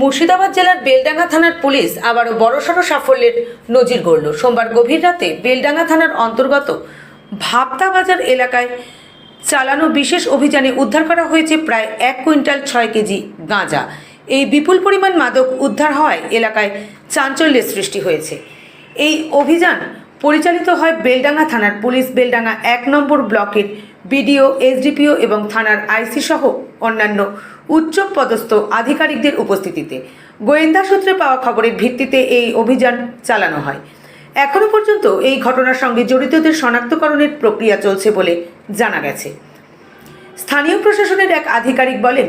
মুর্শিদাবাদ জেলার বেলডাঙ্গা থানার পুলিশ আবারও বড়সড় সাফল্যের নজির গড়ল। সোমবার গভীর রাতে বেলডাঙ্গা থানার অন্তর্গত ভাবতা বাজার এলাকায় চালানো বিশেষ অভিযানে উদ্ধার করা হয়েছে প্রায় এক কুইন্টাল ছয় কেজি গাঁজা। এই বিপুল পরিমাণ মাদক উদ্ধার হওয়ায় এলাকায় চাঞ্চল্যের সৃষ্টি হয়েছে। এই অভিযান পরিচালিত হয় বেলডাঙ্গা থানার পুলিশ বেলডাঙ্গা এক নম্বর ব্লকের বিডিও, এসডিপিও এবং থানার আইসি সহ অন্যান্য উচ্চ পদস্থ আধিকারিকদের উপস্থিতিতে। গোয়েন্দা সূত্রে পাওয়া খবরের ভিত্তিতে এই অভিযান চালানো হয়। এখনও পর্যন্ত এই ঘটনার সঙ্গে জড়িতদের শনাক্তকরণের প্রক্রিয়া চলছে বলে জানা গেছে। স্থানীয় প্রশাসনের এক আধিকারিক বলেন,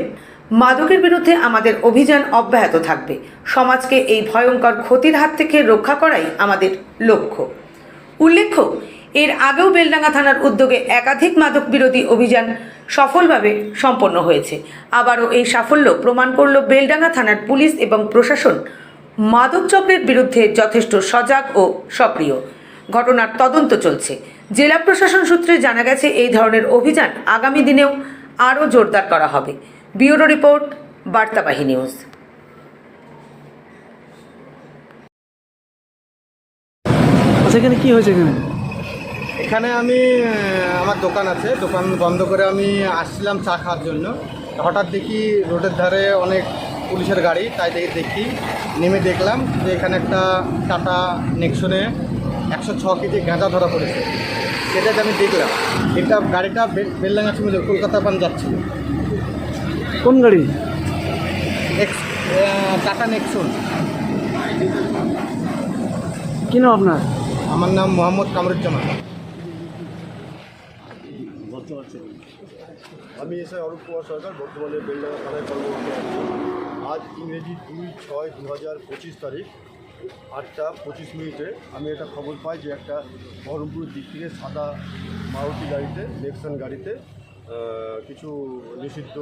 মাদকের বিরুদ্ধে আমাদের অভিযান অব্যাহত থাকবে। সমাজকে এই ভয়ঙ্কর ক্ষতির হাত থেকে রক্ষা করাই আমাদের লক্ষ্য। উল্লেখ্য, এর আগেও বেলডাঙ্গা থানার উদ্যোগে একাধিক মাদক বিরোধী অভিযান সফলভাবে সম্পন্ন হয়েছে। আবারও এই সাফল্য প্রমাণ করল বেলডাঙ্গা থানার পুলিশ এবং প্রশাসন। মাদক চক্রের বিরুদ্ধে যথেষ্ট সজাগ ও সক্রিয়। ঘটনার তদন্ত চলছে। জেলা প্রশাসন সূত্রে জানা গেছে, এই ধরনের অভিযান আগামী দিনেও আরও জোরদার করা হবে। Bureau report, Bartabahi news. আচ্ছা এখানে কি হয়েছে এখানে? এখানে আমি আমার দোকান আছে। দোকান বন্ধ করে আমি আসছিলাম চা খাওয়ার জন্য। হঠাৎ দেখি রোডের ধারে অনেক পুলিশের গাড়ি তাই দেখে দেখি নেমে দেখলাম যে এখানে একটা টাটা নেক্সনে একশো ছ কেজি গাঁজা ধরা পড়েছে। সেটাকে আমি দেখলাম এটা গাড়িটা বে- বেলডাঙ্গা ছিল কলকাতা পান যাচ্ছিল। কোন গাড়ি? এক্স টাটা নেক্সন। কি নাম আপনার? আমার নাম মোহাম্মদ কামরুজ্জামান। আমি এসে অরূপ কুমার সরকার, বর্তমানে বেলডাঙ্গা থানায় কর্মরত আছি। আজ ইংরেজি দুই ছয় দু হাজার পঁচিশ তারিখ, আটটা পঁচিশ মিনিটে আমি একটা খবর পাই যে একটা বহরমপুরের দিক থেকে সাদা মারুতি গাড়িতে, নেক্সন গাড়িতে কিছু নিষিদ্ধ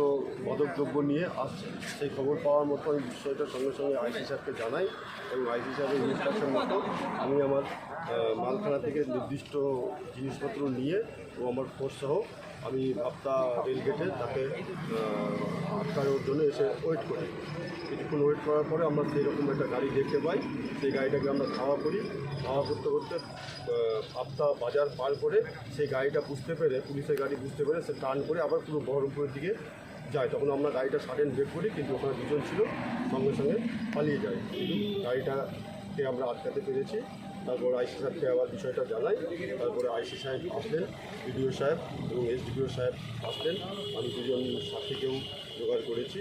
মাদকদ্রব্য নিয়ে আসছে সেই খবর পাওয়ার মতো আমি বিষয়টা সঙ্গে সঙ্গে আইসি সাহেবকে জানাই এবং আইসি সাহেবের ইনস্ট্রাকশন মতো আমি আমার মালখানা থেকে নির্দিষ্ট জিনিসপত্র নিয়ে ও আমার ফোর্স সহ আমি ভাবতা রেলগেটে তাকে আটকানোর জন্য এসে ওয়েট করি। কিছুক্ষণ ওয়েট করার পরে আমরা সেই রকম একটা গাড়ি দেখতে পাই। সেই গাড়িটাকে আমরা ধাওয়া করি। ধাওয়া করতে করতে ভাবতা বাজার পার করে সেই গাড়িটা বুঝতে পেরে, পুলিশের গাড়ি বুঝতে পেরে সে টার্ন করে আবার পুরো বহরমপুরের দিকে যায়। তখন আমরা গাড়িটা সাডেন ব্রেক করি, কিন্তু ওখানে দুজন ছিল, সঙ্গে সঙ্গে পালিয়ে যায়। কিন্তু গাড়িটাকে আমরা আটকাতে পেরেছি। তারপর আইসি সাহেবকে আবার বিষয়টা জানাই। তারপরে আইসি সাহেব আসলেন বিডিও সাহেব এবং এসডিপিও সাহেব আসলেন। আমি দুজন সাথীকেও জোগাড় করেছি।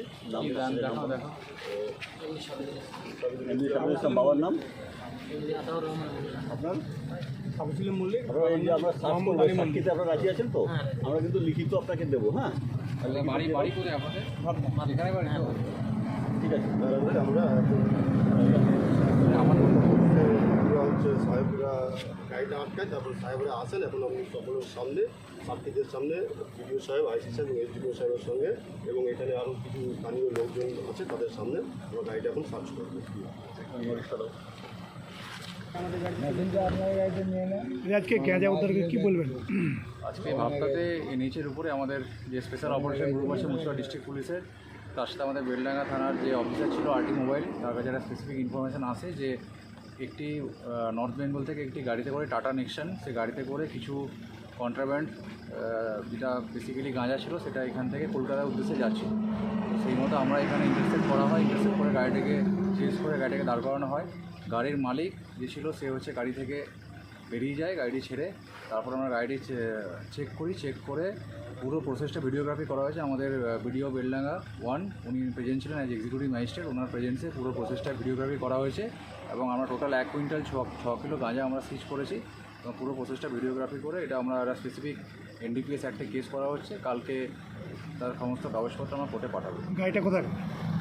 বাবার নাম? আপনার? আপনারা রাজি আছেন তো? আমরা কিন্তু লিখিত আপনাকে দেবো হ্যাঁ? বাড়ি বাড়ি করে আপনাদের এখানে বাড়ি তো? ঠিক আছে। আমার পুরো হচ্ছে সাহেবরা গাড়িটা আটকায় তারপর সাহেবরা আসেন এখন আপনি সকলের সামনে সাক্ষীদের সামনে বিডিও সাহেব আইসি সাহেব এবং এসডিপিও সাহেবের সঙ্গে এবং এখানে আরও কিছু স্থানীয় লোকজন আছে তাদের সামনে আমরা গাড়িটা এখন সার্চ করব। আজকে গ্যাঁজা উদ্ধার কি বলবেন? আজকে ভাবতাতে নিচের উপরে আমাদের যে স্পেশাল অপারেশন গ্রুপ আছে মুর্শিদাবাদ ডিস্ট্রিক্ট পুলিশের তার সাথে আমাদের বেলডাঙ্গা থানার যে অফিসার ছিল আরটি মোবাইল তার কাছে একটা স্পেসিফিক ইনফরমেশান আসে যে একটি নর্থ বেঙ্গল থেকে একটি গাড়িতে করে টাটা নেকশন সে গাড়িতে করে কিছু কন্ট্রাব্যান্ড যেটা বেসিক্যালি গাঁজা ছিল, সেটা এখান থেকে কলকাতার উদ্দেশ্যে যাচ্ছে। সেই মতো আমরা এখানে ইন্টারসেপ্ট করা হয়। ইন্টারসেপ্ট করে গাড়িটাকে সিজ করে গাড়িটাকে দাঁড় করানো হয়। গাড়ির মালিক যে ছিল, সে হচ্ছে গাড়ি থেকে বেরিয়ে যায় গাড়িটি ছেড়ে। তারপর আমরা গাড়িটি চেক করি চেক করে পুরো প্রসেসটা ভিডিওগ্রাফি করা হয়েছে আমাদের ভিডিও বেলডাঙ্গা ওয়ান উনি প্রেজেন্ট ছিলেন অ্যাজ এক্সিকিউটিভ ম্যাজিস্ট্রেট ওনার প্রেজেন্সে পুরো প্রসেসটা ভিডিওগ্রাফি করা হয়েছে। এবং আমরা টোটাল এক কুইন্টাল ছ ছ কিলো গাঁজা আমরা সিজ করেছি। এবং পুরো প্রসেসটা ভিডিওগ্রাফি করে এটা আমরা একটা স্পেসিফিক এনডিপিএস অ্যাক্টে কেস করা হচ্ছে। কালকে তার সমস্ত কাগজপত্র আমরা কোর্টে পাঠাবো। গাড়িটা কোথায়?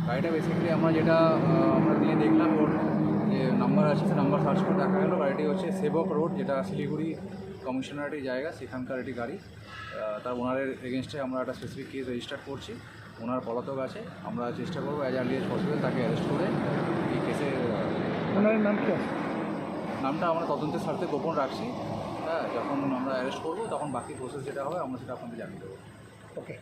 গাড়িটা বেসিক্যালি আমরা যেটা আমরা দিয়ে দেখলাম ওর নাম্বার আছে সে নাম্বার সার্চ করে দেখা গেলো। গাড়িটি হচ্ছে সেবক রোড যেটা শিলিগুড়ি কমিশনারের জায়গা সেখানকার একটি গাড়ি। তার ওনারের এগেনস্টে আমরা একটা স্পেসিফিক কেস রেজিস্টার করছি। ওনার পলাতক আছে। আমরা চেষ্টা করব অ্যাজ আর্লি এজ পসিবল তাকে অ্যারেস্ট করে এই কেসে ওনার নাম কি? নামটা আমরা তদন্তের স্বার্থে গোপন রাখছি। হ্যাঁ যখন আমরা অ্যারেস্ট করব তখন বাকি প্রসেস যেটা হবে আমরা সেটা আপনাদের জানিয়ে দেবো। ওকে